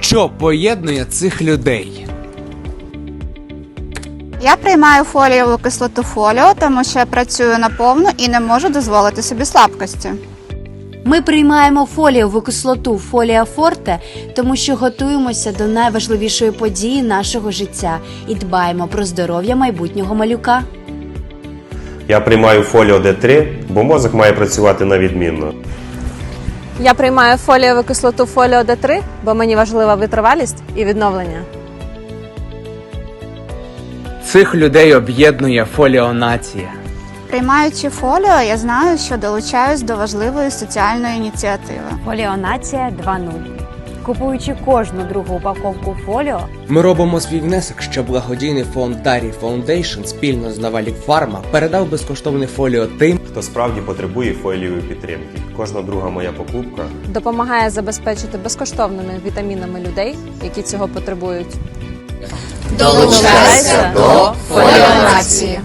Що поєднує цих людей? Я приймаю фолієву кислоту фоліо, тому що я працюю наповну і не можу дозволити собі слабкості. Ми приймаємо фолієву кислоту фолія форте, тому що готуємося до найважливішої події нашого життя і дбаємо про здоров'я майбутнього малюка. Я приймаю фоліо Д3, бо мозок має працювати на відмінно. Я приймаю фолієву кислоту фоліо Д3, бо мені важлива витривалість і відновлення. Цих людей об'єднує фоліонація. Приймаючи фоліо, я знаю, що долучаюсь до важливої соціальної ініціативи. Фоліонація 2.0. Купуючи кожну другу упаковку фоліо, Ми робимо свій внесок, щоб благодійний фонд Дарі Foundation спільно з Навалік Фарма передав безкоштовне фоліо тим, Хто справді потребує фолієвої підтримки. Кожна друга моя покупка Допомагає забезпечити безкоштовними вітамінами людей, які цього потребують. Долучайся до фоліонації.